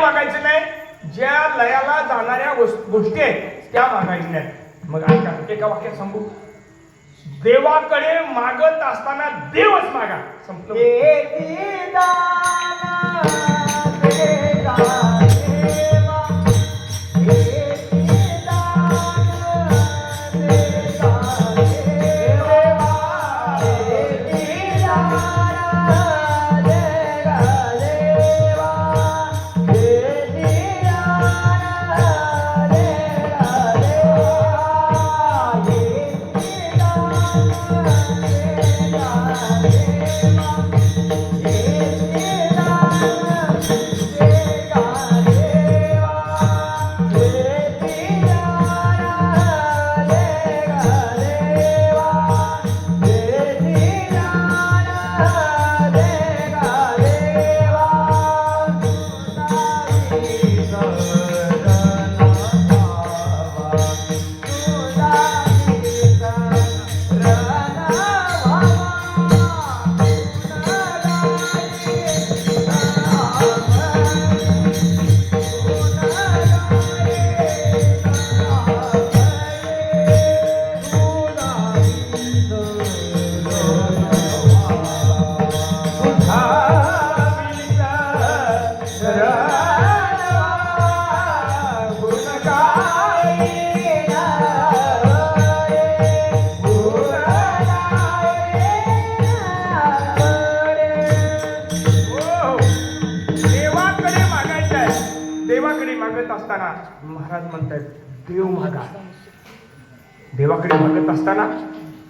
मागायचं नाही ज्या लयाला जाणाऱ्या गोष्टी आहेत त्या मागायच्या नाहीत मग ऐका एका वाक्यात सांगू देवाकडे मागत असताना देवच मागा संपलं हो. मागत असताना महाराज म्हणतात देव मागा. देवाकडे मागत असताना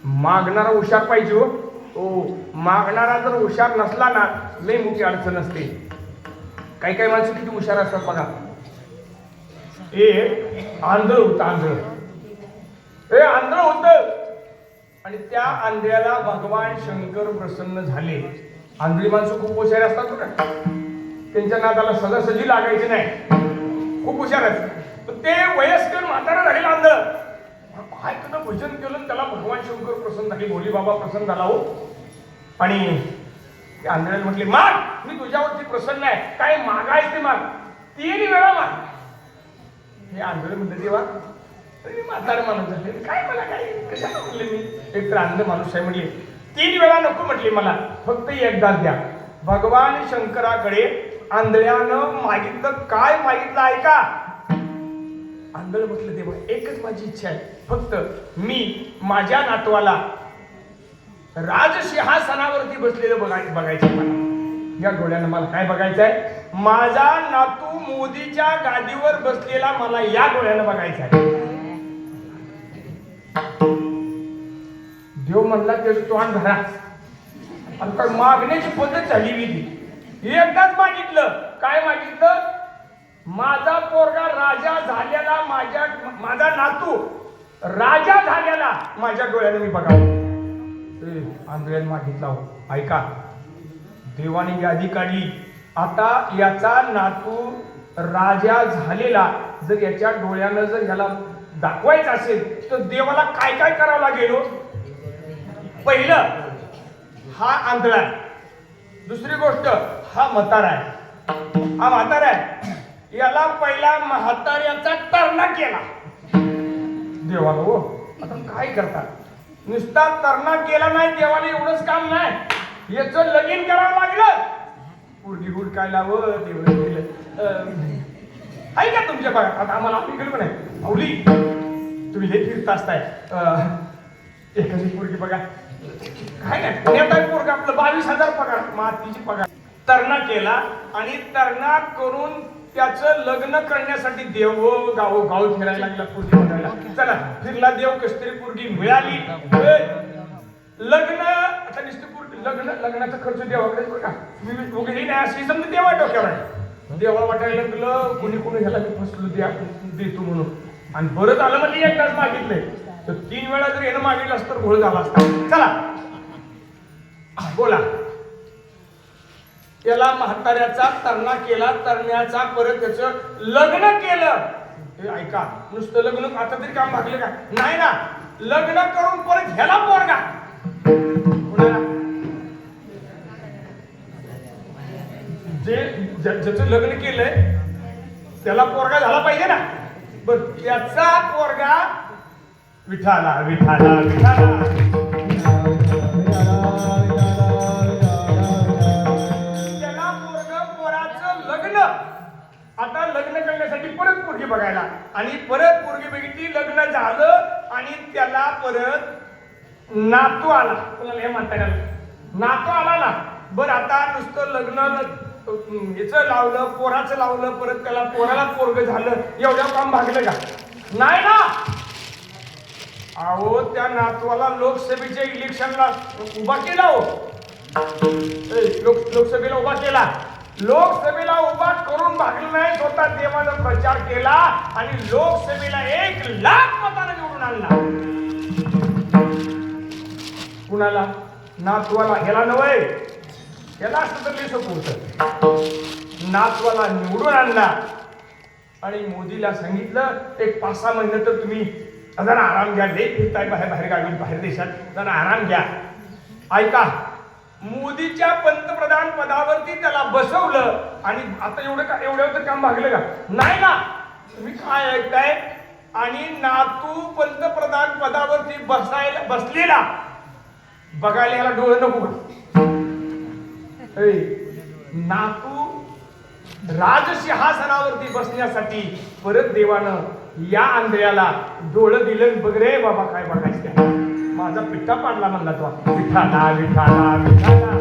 मागणारा हुशार पाहिजे हो. मागणारा जर हुशार नसला ना लई मोठी अडचण असते. काही काही माणसं किती हुशार असतात बघा. एक आंधळ होत आंधळ. ए आंधळ होत. आणि त्या आंधळ्याला भगवान शंकर प्रसन्न झाले. आंधळी माणसं खूप हुशार असतात बघा. त्यांच्या नादाला सजासजी लागायची नाही. खूप हुशार आहेत. ते वयस्कर म्हातारा झालेलं अंध काय त्यानं भजन केलं त्याला भगवान शंकर प्रसन्न झाले भोली बाबा प्रसन्न झाला हो. आणि त्या आंधळ्याला म्हटले माग मी तुझ्यावरती प्रसन्न आहे. काय मागायच ते माग. तीन वेळा माग. हे आंधळ म्हणलं देवा अरे म्हातारा माणूस झाले. काय मला काय? कशाला म्हणले मी? एक तर आंध माणूस आहे म्हणले तीन वेळा नको म्हटले मला. फक्त एकदाच द्या. भगवान शंकराकडे आंधळ्यानं मागितलं. काय मागितलं? ऐका. आंधळ म्हटलं देवा एकच माझी इच्छा आहे. फक्त मी माझ्या नातवाला राजसिंहासनावरती बसलेलं बघाय बघायचं मला. या डोळ्यानं मला काय बघायचं आहे माझा नातू मोदीच्या गादीवर बसलेला मला या डोळ्यानं बघायचा आहे देव म्हणला त्याचं तोंड धरा. आणि काय मागण्याची पद्धत झाली विधी. एकदाच मागितलं. काय मागितलं? माझा पोरगा राजा झालेला माझ्या माझा नातू राजा झालेला माझ्या डोळ्याने मी बघावं. आंधळ्याने मागितला हो ऐका. देवाने यादी काढली. आता याचा नातू राजा झालेला जर याच्या डोळ्यानं जर ह्याला दाखवायचं असेल तर देवाला काय काय करावं लागेल हो? पहिलं हा आंधळा. आहे दुसरी गोष्ट हा म्हातारा आहे. हा म्हातारा आहे. याला पहिला म्हाताऱ्याचा तरणा केला. देवाला हो आता काय करतात? नुसता तरणा केला नाही देवाला एवढंच काम नाही. याच लगीन करावं लागलं. पुरगी गुड काय लावं देव केलं. आहे का तुमच्या भागात आता आम्हाला आपली पण आहे. माऊली तुम्ही हे फिरत असताय. एखादी पोरगी बघा. काय नाही पुण्यात आहे पोरगा आपलं. बावीस हजार पगार मातीची पगार. तरणा केला आणि तरणा करून त्याचं लग्न करण्यासाठी देव गाव गाव फिरायला लागला बघायला चला फिरला देव कशी तरी मिळाली. लग्न आता नुसतं लग्न लग्नाचा खर्च देवाकडे बघा मी वगैरे नाही अशी समजा देवा डोक्यावर. देवा वाटायला लागलं कोणी कोणी ह्याला मी फसलो द्या देतो म्हणून. आणि बरं झालं म्हणजे एकदाच मागितलंय. तर तीन वेळा जर यानं मागितलं असतं तर घोळ झाला असता. चला बोला. त्याला म्हाताऱ्याचा तरणा केला तरण्याचा परत त्याचं लग्न केलं. हे ऐका नुसतं लग्न आता तरी काम भागलं का? नाही ना. लग्न करून परत ह्याला पोरगा जे ज्याचं लग्न केलंय त्याला पोरगा झाला पाहिजे ना. बर याचा पोरगा विठाला विठाला विठाला. लग्न करण्यासाठी परत पोरगी बघायला. आणि परत पोरगी बघितली लग्न झालं आणि त्याला परत नातू आला. कोणाला हे म्हणता येणार नातू आला ना. बरं आता नुसतं लग्न हिचं लावलं पोराचं लावलं परत त्याला पोराला पोरग झालं एवढ्या काम भागलं का? नाही ना. अहो त्या नातवाला लोकसभेच्या इलेक्शनला उभा केला हो. लोक लोकसभेला उभा केला. लोकसभेला उभा करून भागलं नाही स्वतः देवानं प्रचार केला आणि लोकसभेला एक लाख मतानं निवडून आणला. कुणाला? नातवाला. ह्याला नवय याला असं तर लई सोपं नातवाला निवडून आणला. आणि मोदीला सांगितलं एक पाच सहा महिने तर तुम्ही जरा आराम घ्या. लई फिरताय बाहेर बाहेर गावी बाहेर देशात. जरा आराम घ्या. ऐका मोदीच्या पंतप्रधान पदावरती त्याला बसवलं आणि आता एवढं का एवढं तर काम भागलं का? नाही ना. तुम्ही काय ऐकताय? आणि नातू पंतप्रधान पदावरती बसायला बसलेला. बघायला याला डोळे नको का नातू राजसिंहासनावरती बसण्यासाठी परत देवानं या आंधळ्याला डोळं दिलं बघ रे बाबा काय बघायचं माझा पिठ्ठा पाडला म्हणला तो. विठाला विठाला विठाला